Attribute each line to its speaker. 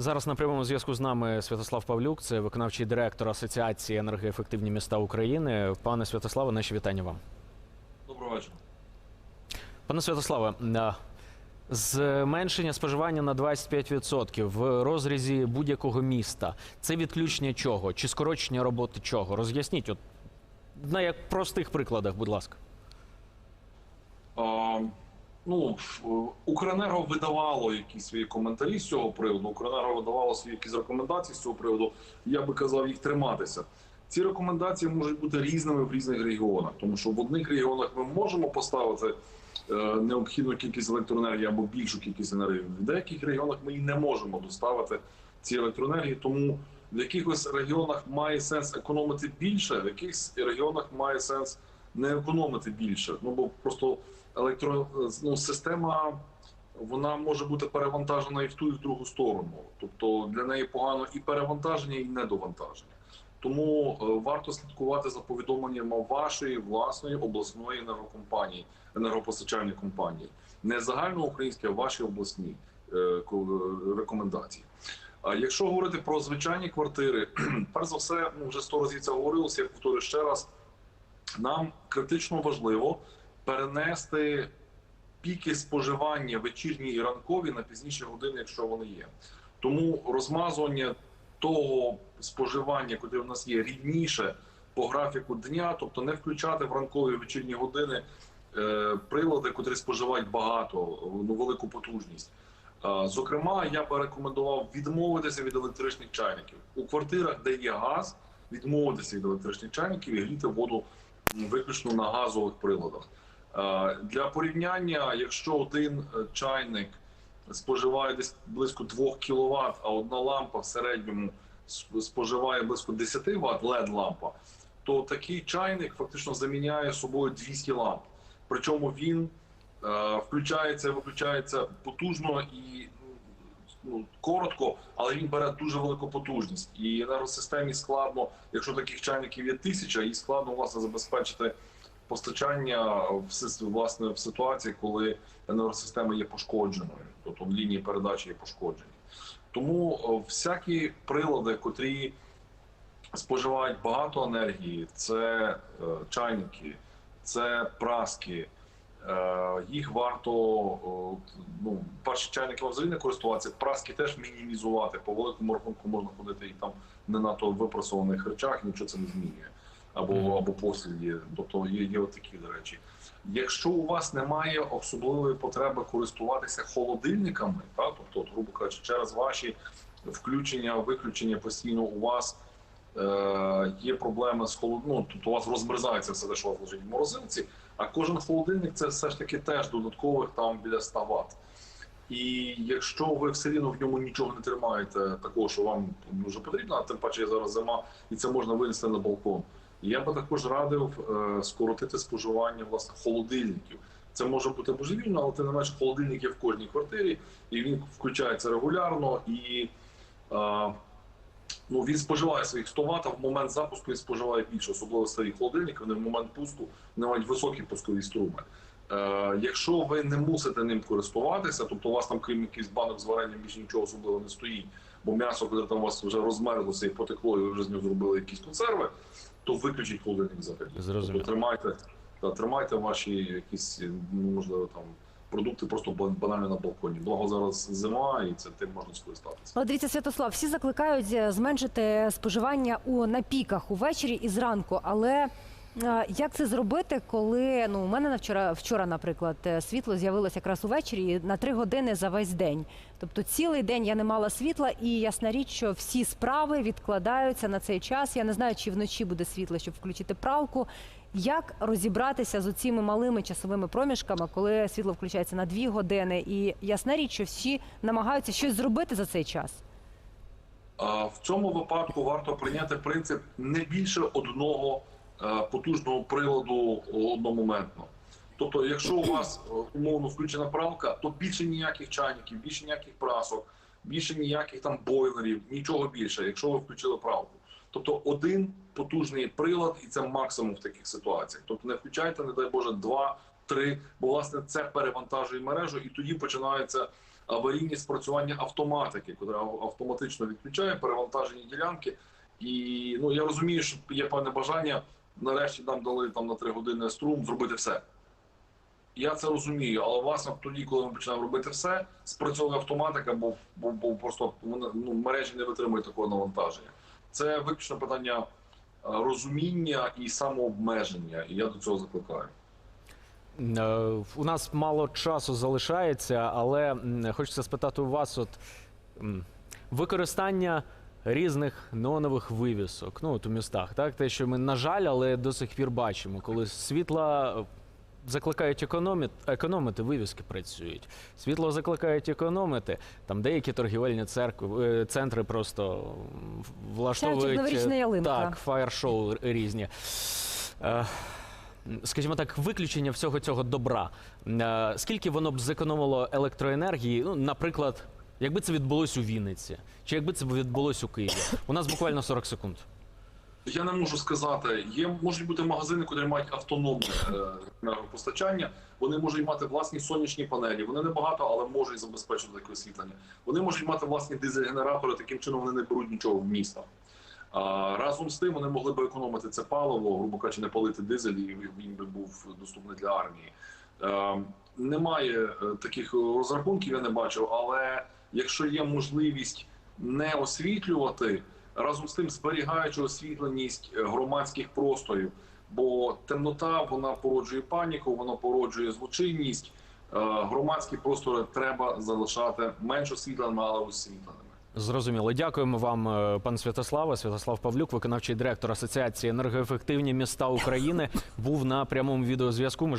Speaker 1: Зараз на прямому зв'язку з нами Святослав Павлюк, це виконавчий директор Асоціації енергоефективні міста України. Пане Святославе, наші вітання вам.
Speaker 2: Доброго вечора.
Speaker 1: Пане Святославе, зменшення споживання на 25% в розрізі будь-якого міста. Це відключення чого? Чи скорочення роботи чого? Роз'ясніть, от на як простих прикладах, будь ласка.
Speaker 2: А, ну, Укренерго видавало якісь свої коментарі з цього приводу. Укренерго видавало свої якісь рекомендації з цього приводу. Я би казав їх триматися. Ці рекомендації можуть бути різними в різних регіонах, тому що в одних регіонах ми можемо поставити е, необхідну кількість електроенергії або більшу кількість енергії. В деяких регіонах ми і не можемо доставити ці електроенергії. Тому в якихось регіонах має сенс економити більше, в якихось регіонах має сенс не економити більше. Ну бо просто електро ну, система вона може бути перевантажена і в ту, і в другу сторону. Тобто для неї погано і перевантаження, і недовантаження. Тому е, варто слідкувати за повідомленнями вашої власної обласної енергокомпанії, енергопостачальної компанії, не загальноукраїнські, а ваші обласні е, рекомендації. А якщо говорити про звичайні квартири, перш за все, ну вже сто разів це говорилося, я повторю ще раз. Нам критично важливо перенести піки споживання вечірні і ранкові на пізніші години, якщо вони є. Тому розмазування того споживання, яке в нас є, рівніше по графіку дня, тобто не включати в ранкові вечірні години е, прилади, котрі споживають багато, ну, велику потужність. Е, Зокрема, я би рекомендував відмовитися від електричних чайників у квартирах, де є газ, відмовитися від електричних чайників і гріти воду виключно на газових приладах. Е, Для порівняння, якщо один е, чайник споживає десь близько 2 кВт, а одна лампа в середньому споживає близько 10 Вт, led лампа, то такий чайник фактично заміняє собою 200 ламп. Причому він е, включається, виключається потужно і ну, коротко, але він бере дуже велику потужність. І енергосистемі складно, якщо таких чайників є тисяча, їй складно власне забезпечити постачання в власне в ситуації, коли енергосистема є пошкодженою, тобто лінії передачі є пошкоджені. Тому всякі прилади, котрі споживають багато енергії, це е, чайники, це праски. Е, їх варто ну, перші чайники взагалі не користуватися, праски теж мінімізувати. По великому рахунку можна ходити і там не на то випрасованих речах, нічого це не змінює. Або, або посліді. Тобто є, є такі до речі. Якщо у вас немає особливої потреби користуватися холодильниками, так, тобто, грубо кажучи, через ваші включення, виключення постійно у вас е, є проблеми з холод... ну, тобто у вас розмерзається все те, що у вас лежить в морозилці, а кожен холодильник це все ж таки теж додаткових там біля 100 Вт. І якщо ви все рівно в ньому нічого не тримаєте, такого, що вам дуже потрібно, а тим паче зараз зима, і це можна винести на балкон. Я би також радив е, скоротити споживання власне холодильників. Це може бути божевільно, але тим не менше холодильник є в кожній квартирі, і він включається регулярно і. Е, Ну, він споживає своїх 100 Вт, а в момент запуску він споживає більше, особливо старі холодильники, вони в момент пуску не мають високі пускові струми. Е, якщо ви не мусите ним користуватися, тобто у вас там, крім якихось банок з варенням, більше нічого особливо не стоїть, бо м'ясо, коли там у вас вже розмерзлося і потекло, і ви вже з нього зробили якісь консерви, то виключіть холодильник взагалі.
Speaker 1: Зрозуміло.
Speaker 2: Тобто тримайте, та, тримайте ваші якісь, ну, можливо, там продукти просто ба- банально на балконі. Благо зараз зима, і це тим можна скористатися.
Speaker 3: Але дивіться, Святослав, всі закликають е, зменшити споживання у напіках увечері і зранку. Але як це зробити, коли ну у мене вчора, вчора, наприклад, е, світло з'явилося якраз увечері на три години за весь день. Тобто цілий день я не мала світла, і ясна річ, що всі справи відкладаються на цей час. Я не знаю, чи вночі буде світло, щоб включити пралку. Як розібратися з оціми малими часовими проміжками, коли світло включається на дві години, і ясна річ, що всі намагаються щось зробити за цей час.
Speaker 2: В цьому випадку варто прийняти принцип не більше одного потужного приладу одномоментно. Тобто, якщо у вас е, умовно включена пралка, то більше ніяких чайників, більше ніяких прасок, більше ніяких там бойлерів, нічого більше, якщо ви включили пралку. Тобто один потужний прилад, і це максимум в таких ситуаціях. Тобто не включайте, не дай Боже, два, три, бо власне це перевантажує мережу, і тоді починається аварійні спрацювання автоматики, яка автоматично відключає перевантажені ділянки. І ну я розумію, що є певне бажання. Нарешті нам дали там на три години струм зробити все. Я це розумію, але власне тоді, коли ми починаємо робити все, спрацьовує автоматика, бо, бо, бо просто ну, мережі не витримують такого навантаження. Це виключно питання е, розуміння і самообмеження, і я до цього закликаю.
Speaker 1: Е, У нас мало часу залишається, але хочеться спитати у вас: от використання різних неонових вивісок, ну от у містах, так те, що ми на жаль, але до сих пір бачимо, коли світла. е, Закликають економити, економити, вивіски працюють. Світло закликають економити. Там деякі торгівельні церкви, е, центри просто влаштовують е,
Speaker 3: ялинка.
Speaker 1: так, фаєр-шоу різні. Скажімо так, виключення всього цього добра. Скільки воно б зекономило електроенергії? Ну, наприклад, якби це відбулось у Вінниці, чи якби це відбулось у Києві? У нас буквально 40 секунд.
Speaker 2: Я не можу сказати. Є можуть бути магазини, які мають автономне е, енергопостачання. Вони можуть мати власні сонячні панелі. Вони небагато, але можуть забезпечити таке освітлення. Вони можуть мати власні дизель-генератори. Таким чином вони не беруть нічого в міста. А, разом з тим вони могли б економити це паливо, грубо кажучи, не палити дизель, і він би був доступний для армії. Е, немає таких розрахунків, я не бачив. Але якщо є можливість не освітлювати, разом з тим зберігаючи освітленість е, громадських просторів, бо темнота вона породжує паніку, вона породжує злочинність. Е, Громадські простори треба залишати менш освітленими, але освітленими.
Speaker 1: Зрозуміло. Дякуємо вам, е, пане Святославе. Святослав Павлюк, виконавчий директор Асоціації енергоефективні міста України, був на прямому відеозв'язку.